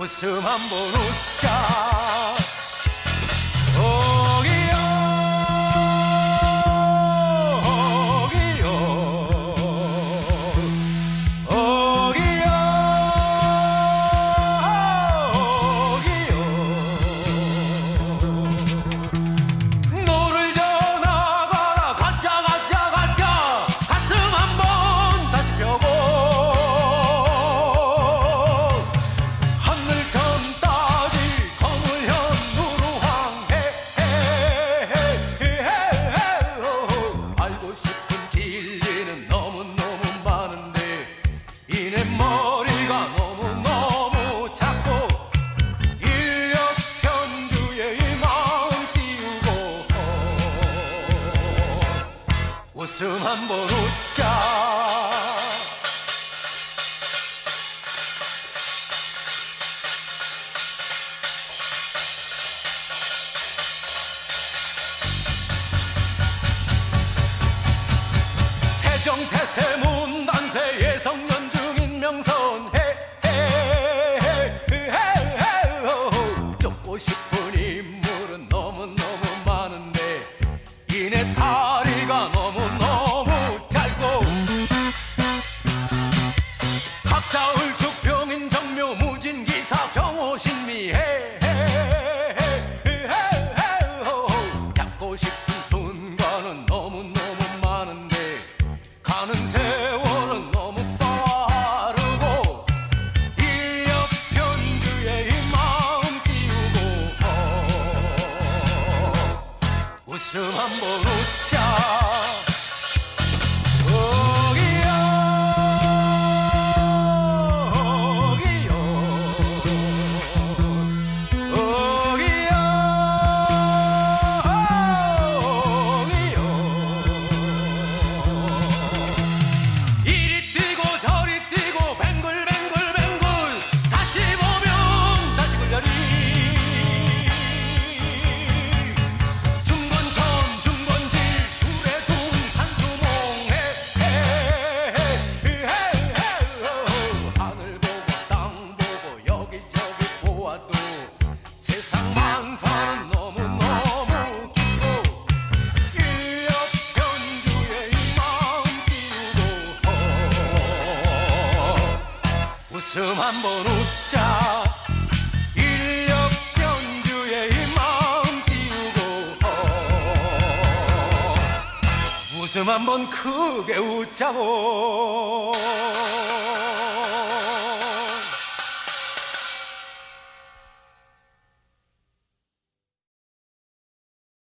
웃음 한번 웃자. 이내 머리가 너무너무 작고 인력 편주에 이 마음 띄우고 웃음 한번 웃자. 태세 만세 예성년 중인 명선 해. 웃음 한번 웃자. 웃음 한번 웃자. 인력 연주에 마음 띄우고 어. 웃음 한번 크게 웃자고.